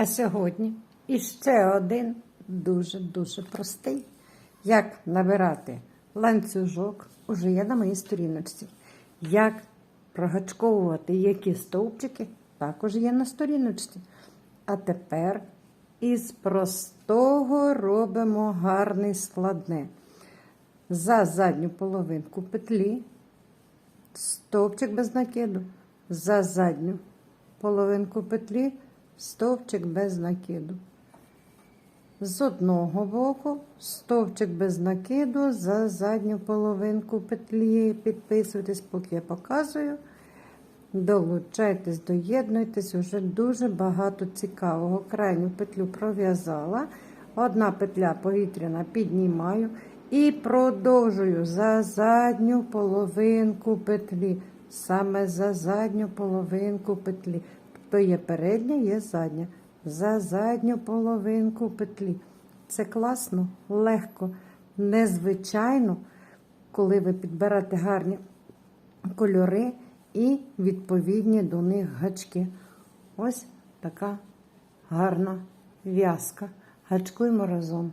А сьогодні іще один дуже-дуже простий. Як набирати ланцюжок, уже є на моїй сторіночці. Як прогачковувати які стовпчики, також є на сторіночці. А тепер із простого робимо гарний складне. За задню половинку петлі стовпчик без накиду, за задню половинку петлі, стовпчик без накиду. З одного боку стовпчик без накиду за задню половинку петлі. Підписуйтесь, поки я показую. Долучайтесь, доєднуйтесь, уже дуже багато цікавого. Крайню петлю пров'язала. Одна петля повітряна піднімаю і продовжую за задню половинку петлі. Саме за задню половинку петлі. Тобто є передня, є задня. За задню половинку петлі. Це класно, легко, незвичайно, коли ви підберете гарні кольори і відповідні до них гачки. Ось така гарна в'язка. Гачкуємо разом.